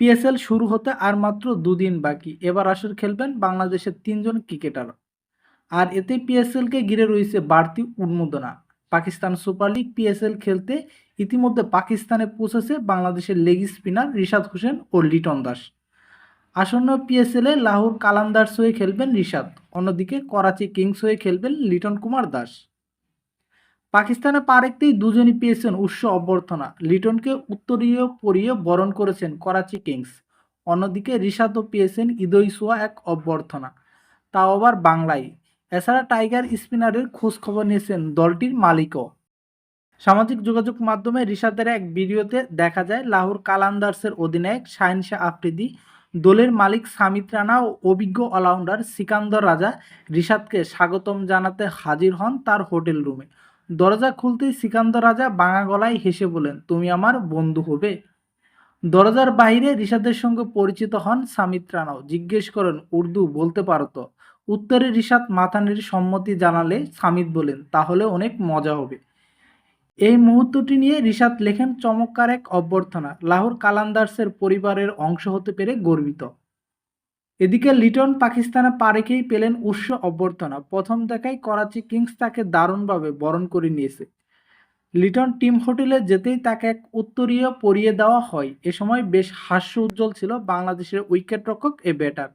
PSL শুরু হতে আর মাত্র দুদিন বাকি। এবার আসর খেলবেন বাংলাদেশের তিনজন ক্রিকেটার। আর এতে পিএসএলকে ঘিরে রয়েছে বাড়তি উন্মোদনা। পাকিস্তান সুপার লিগ পিএসএল খেলতে ইতিমধ্যে পাকিস্তানে পৌঁছেছে বাংলাদেশের লেগ স্পিনার রিশাদ হোসেন ও লিটন দাস। আসন্ন পিএসএলে লাহোর কালান্দার্স হয়ে খেলবেন রিশাদ। অন্যদিকে করাচি কিংস হয়ে খেলবেন লিটন কুমার দাস। পাকিস্তানে পা রাখতেই দুজনই পেয়েছেন উৎস অভ্যর্থনা। লিটনকে উত্তরীয় পরিয়ে বরণ করেছেন করাচি কিংস। অন্যদিকে রিশাদও পেয়েছেন ঈদই সোয়া এক অভ্যর্থনা। তাও আবার বাংলায়। এছাড়া টাইগার স্পিনারের খোঁজ খবর নিয়েছেন দলটির মালিকও। সামাজিক যোগাযোগ মাধ্যমে রিশাদের এক ভিডিওতে দেখা যায়, লাহোর কালান্দার্সের অধিনায়ক শাহিন শাহ আফ্রিদি, দলের মালিক সামিত রানা ও অভিজ্ঞ অলরাউন্ডার সিকান্দর রাজা রিশাদকে স্বাগতম জানাতে হাজির হন তার হোটেল রুমে। দরজা খুলতেই সিকান্দর রাজা বাঙা গলায় হেসে বলেন তুমি আমার বন্ধু হবে? দরজার বাইরে রিশাদের সঙ্গে পরিচিত হন সামিত রানাও জিজ্ঞেস করেন, উর্দু বলতে পারো তো? উত্তরে রিশাদ মাথানির সম্মতি জানালে সামিত বলেন, তাহলে অনেক মজা হবে। এই মুহূর্তটি নিয়ে রিশাদ লেখেন চমৎকার এক অভ্যর্থনা। লাহোর কালান্দার্সের পরিবারের অংশ হতে পেরে গর্বিত। এদিকে লিটন পাকিস্তানে পা রেখেই পেলেন উৎস অভ্যর্থনা। প্রথম দেখায় করাচি কিংস তাকে দারুণভাবে বরণ করে নিয়েছে। লিটন টিম হোটেলে যেতেই তাকে এক উত্তরীয় পরিয়ে দেওয়া হয়। এ সময় বেশ হাস্য উজ্জ্বল ছিল বাংলাদেশের উইকেট রক্ষক এ ব্যাটার।